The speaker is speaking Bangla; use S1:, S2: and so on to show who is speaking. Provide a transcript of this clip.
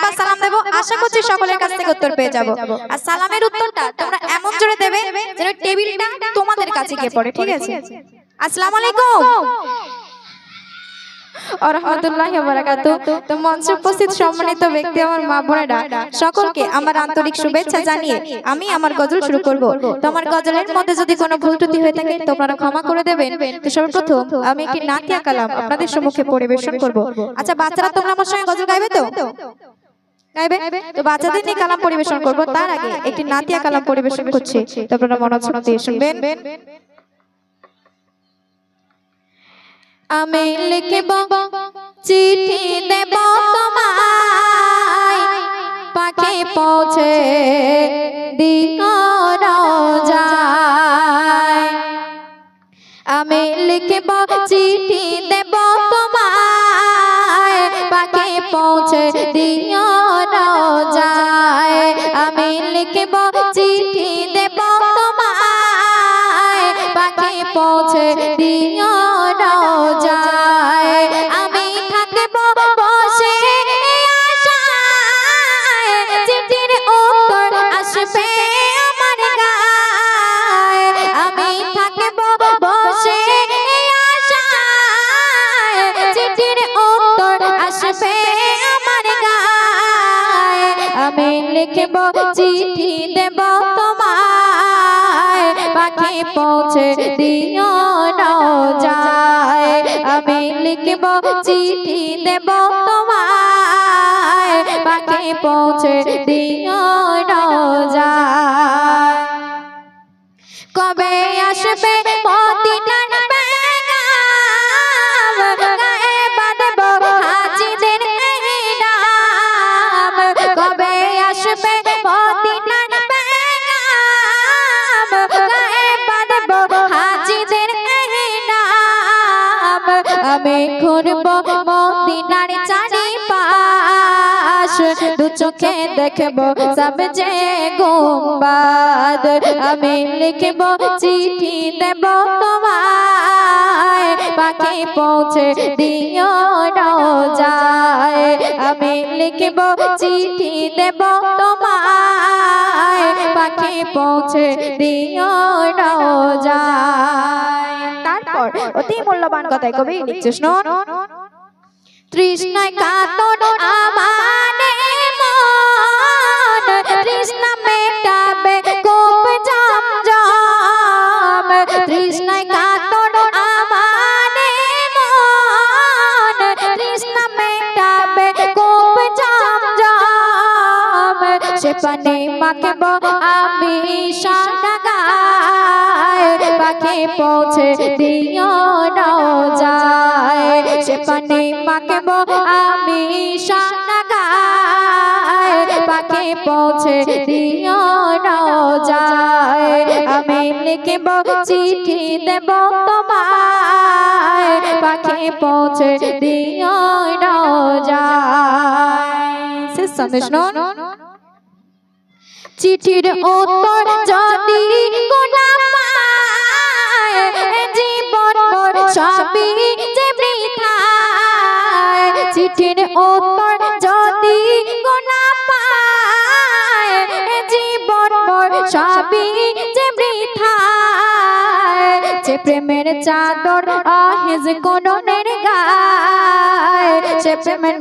S1: আরেকবার সালাম দেব। আশা করছি সকলের কাছ থেকে উত্তর পেয়ে যাব। আর সালামের উত্তরটা তোমরা এমন জোরে দেবে যেন টেবিলটা তোমাদের কাছে গিয়ে পড়ে, ঠিক আছে? আসসালামু আলাইকুম। সকলকে আমার আন্তরিক শুভেচ্ছা জানিয়ে আমি আমার গজল শুরু গজলের মধ্যে যদি কোনো ভুল হয়ে থাকে, তো আপনারা ক্ষমা করে দেবেন। আমি আপনাদের সম্মুখে পরিবেশন করব। আচ্ছা বাচ্চারা তোমরা আমার সঙ্গে গজল গাইবে তো? গাইবে? তো বাচ্চাদের নিয়ে কালাম পরিবেশন করব। তার আগে একটি নাতিয়া কালাম পরিবেশন করছি। তো আপনারা মনোযোগ দিয়ে শুনবেন। আমি লিখব চিঠি দেব তোমায়। পাখি পৌঁছে দিও যায়। আমি লিখব চিঠি দেব পৌঁছে দিও যায়। আমি লিখব, চিঠি দেব তোমায়। পাখি পৌঁছে দিও যায়। আমি থাকব বসে আশায়। চিঠির উত্তর আসবে লিখব, চিঠি দেব তোমায়। পাখি পৌঁছে দিও না যায়। আমি লিখব, চিঠি দেব তোমায়। পাখি পৌঁছে দিও যায়। কবে আসবে ঘুরব মদিনার চারিপাশ। দু চোখে দেখব সব যে গুম্বাদ। আমি লিখব, চিঠি দেব তোমায়। পাখি পৌঁছে দিও যায়। আমি লিখব, চিঠি দেব তোমায়। পাখি পৌঁছে দিও অতি মূল্যবান কথায় কবি লিখছে শুনুন তৃষ্ণায় কাতর আমানে মন, তৃষ্ণা মেটাবে কোপ তৃষ্ণায় কাতর আমানে মন মেটাবে কোপ সে পানে মাখব আমি পাখি পৌঁছে দিও না যায়। সে পানে মাখব আমি সানাগায় পাখি পৌঁছে দিও না যায়। আমি লিখব চিঠি দেব তোমায়। পাখি পৌঁছে দিও না যায়। শেষ সন্দেশ চিঠির উত্তর যদি কোনা সবই যে বৃথায় চিঠির উত্তর যদি গোনা পায় জীবন মোর সবই যে বৃথায় যে প্রেমের চাদর আহেজ কোন গায় সে প্রেমের